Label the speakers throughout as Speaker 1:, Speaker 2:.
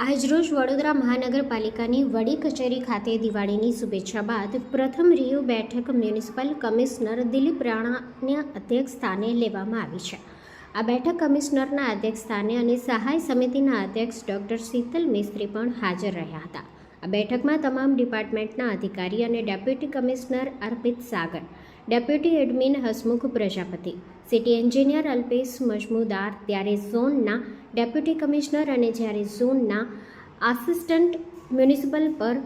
Speaker 1: આજરોજ વડોદરા મહાનગરપાલિકાની વડી કચેરી ખાતે દિવાળીની શુભેચ્છા બાદ પ્રથમ રિયુ બેઠક મ્યુનિસિપલ કમિશનર દિલીપ રાણાના અધ્યક્ષસ્થાને લેવામાં આવી છે. આ બેઠક કમિશનરના અધ્યક્ષસ્થાને અને સહાય સમિતિના અધ્યક્ષ ડૉક્ટર શીતલ મિસ્ત્રી પણ હાજર રહ્યા હતા. આ બેઠકમાં તમામ ડિપાર્ટમેન્ટના અધિકારી અને deputy commissioner Arpit Sagar, deputy admin Hasmukh Prajapati, city engineer Alpesh Majmudar, ત્યારે ઝોનના ડેપ્યુટી કમિશનર અને જ્યારે ઝોનના આસિસ્ટન્ટ મ્યુનિસિપલ પર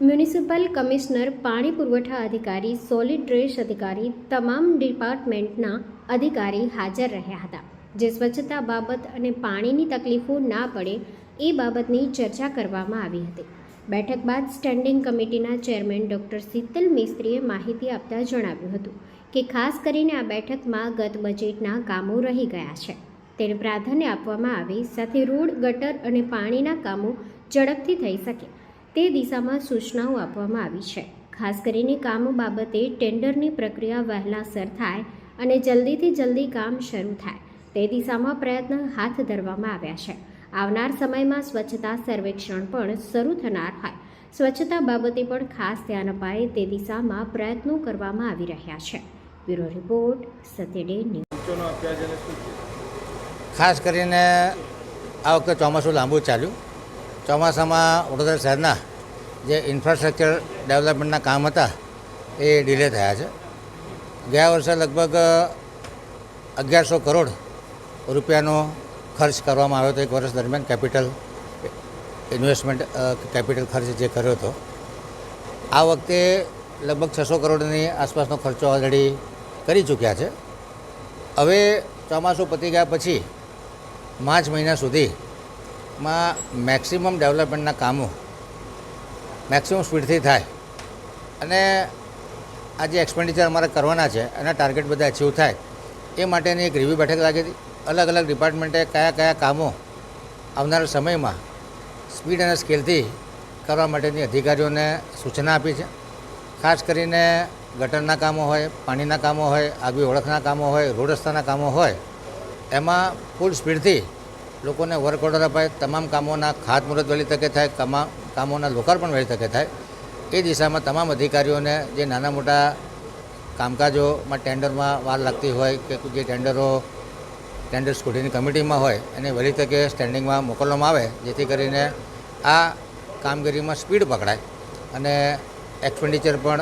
Speaker 1: મ્યુનિસિપલ કમિશનર, પાણી પુરવઠા અધિકારી, સોલિડ ડ્રેસ અધિકારી, તમામ ડિપાર્ટમેન્ટના અધિકારી હાજર રહ્યા હતા. જે સ્વચ્છતા બાબત અને પાણીની તકલીફો ના પડે એ બાબતની ચર્ચા કરવામાં આવી હતી. બેઠક બાદ સ્ટેન્ડિંગ કમિટીના ચેરમેન ડૉક્ટર શીતલ મિસ્ત્રીએ માહિતી આપતા જણાવ્યું હતું કે ખાસ કરીને આ બેઠકમાં ગત બજેટના કામો રહી ગયા છે. તેને પ્રાધાન્ય આપવામાં આવે, સાથે રોડ, ગટર અને પાણીના કામો ઝડપથી થઈ શકે તે દિશામાં સૂચનાઓ આપવામાં આવી છે. ખાસ કરીને કામો બાબતે ટેન્ડરની પ્રક્રિયા વહેલાસર થાય અને જલ્દીથી જલ્દી કામ શરૂ થાય તે દિશામાં પ્રયત્ન હાથ ધરવામાં આવ્યા છે. આવનાર સમયમાં સ્વચ્છતા સર્વેક્ષણ પણ શરૂ થનાર હોય. સ્વચ્છતા બાબતે પણ ખાસ ધ્યાન અપાય તે દિશામાં પ્રયત્નો કરવામાં આવી રહ્યા છે. Bureau report Satyaday news.
Speaker 2: ખાસ કરીને આ વખતે ચોમાસું લાંબુ ચાલ્યું. ચોમાસામાં વડોદરા શહેરના જે ઇન્ફ્રાસ્ટ્રક્ચર ડેવલપમેન્ટના કામ હતા એ ડિલે થયા છે. ગયા વર્ષે લગભગ અગિયારસો કરોડ રૂપિયાનો ખર્ચ કરવામાં આવ્યો હતો એક વર્ષ દરમિયાન કેપિટલ ઇન્વેસ્ટમેન્ટ કેપિટલ ખર્ચ જે કર્યો હતો. આ વખતે લગભગ છસો કરોડની આસપાસનો ખર્ચો ઓલરેડી કરી ચૂક્યા છે. હવે ચોમાસું પતી ગયા પછી માર્ચ મહિના સુધીમાં મેક્સિમમ ડેવલપમેન્ટના કામો મેક્સિમમ સ્પીડથી થાય. અને આ જે એક્સપેન્ડિચર અમારે કરવાના છે, એના ટાર્ગેટ બધા અચીવ થાય, એ માટેની એક રિવ્યૂ બેઠક લાગી હતી. અલગ અલગ ડિપાર્ટમેન્ટે કયા કયા કામો આવનારા સમયમાં સ્પીડ અને સ્કેલથી કરવા માટેની અધિકારીઓને સૂચના આપી છે. ખાસ કરીને ગટરના કામો હોય, પાણીના કામો હોય, આગવી ઓળખના કામો હોય, રોડ રસ્તાના કામો હોય, એમાં ફૂલ સ્પીડથી લોકોને વર્ક ઓર્ડર અપાય. તમામ કામોના ખાતમુહૂર્ત વહેલી તકે થાય તમામ કામોના લોકાર્પણ વહેલી તકે થાય. એ દિશામાં તમામ અધિકારીઓને જે નાના મોટા કામકાજોમાં ટેન્ડરમાં વાર લાગતી હોય કે જે ટેન્ડરો ટેન્ડર સ્કૂટીની કમિટીમાં હોય, એને વહેલી તકે સ્ટેન્ડિંગમાં મોકલવામાં આવે, જેથી કરીને આ કામગીરીમાં સ્પીડ પકડાય. અને એક્સપેન્ડિચર પણ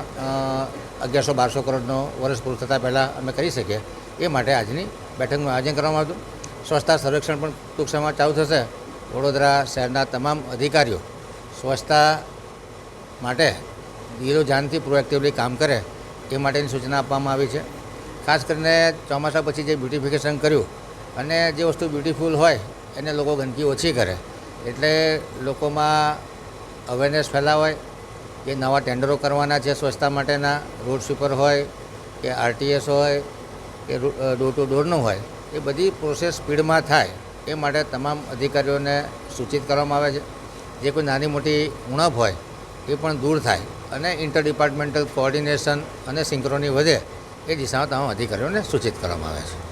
Speaker 2: અગિયારસો બારસો કરોડનો વર્ષ પૂરું થતાં પહેલાં અમે કરી શકીએ. એ માટે આજની બેઠકનું આયોજન કરવામાં આવ્યું. સ્વચ્છતા સર્વેક્ષણ પણ ટૂંક સમયમાં ચાલુ થશે. વડોદરા શહેરના તમામ અધિકારીઓ સ્વચ્છતા માટે ધીરો જાનથી પ્રોએક્ટિવલી કામ કરે એ માટેની સૂચના આપવામાં આવી છે. ખાસ કરીને ચોમાસા પછી જે બ્યુટિફિકેશન કર્યું અને જે વસ્તુ બ્યુટિફુલ હોય, એને લોકો ગંદકી ઓછી કરે. એટલે લોકોમાં અવેરનેસ ફેલાવાય કે નવા ટેન્ડરો કરવાના છે સ્વચ્છતા માટેના રોડ સ્વીપર હોય કે આરટીએસ હોય કે ડોર ટુ ડોરનું હોય, એ બધી પ્રોસેસ સ્પીડમાં થાય, એ માટે તમામ અધિકારીઓને સૂચિત કરવામાં આવે છે. જે કોઈ નાની મોટી ઉણપ હોય, એ પણ દૂર થાય અને ઇન્ટર ડિપાર્ટમેન્ટલ કોઓર્ડિનેશન અને સિંક્રોની વધે, એ દિશામાં તમામ અધિકારીઓને સૂચિત કરવામાં આવે છે.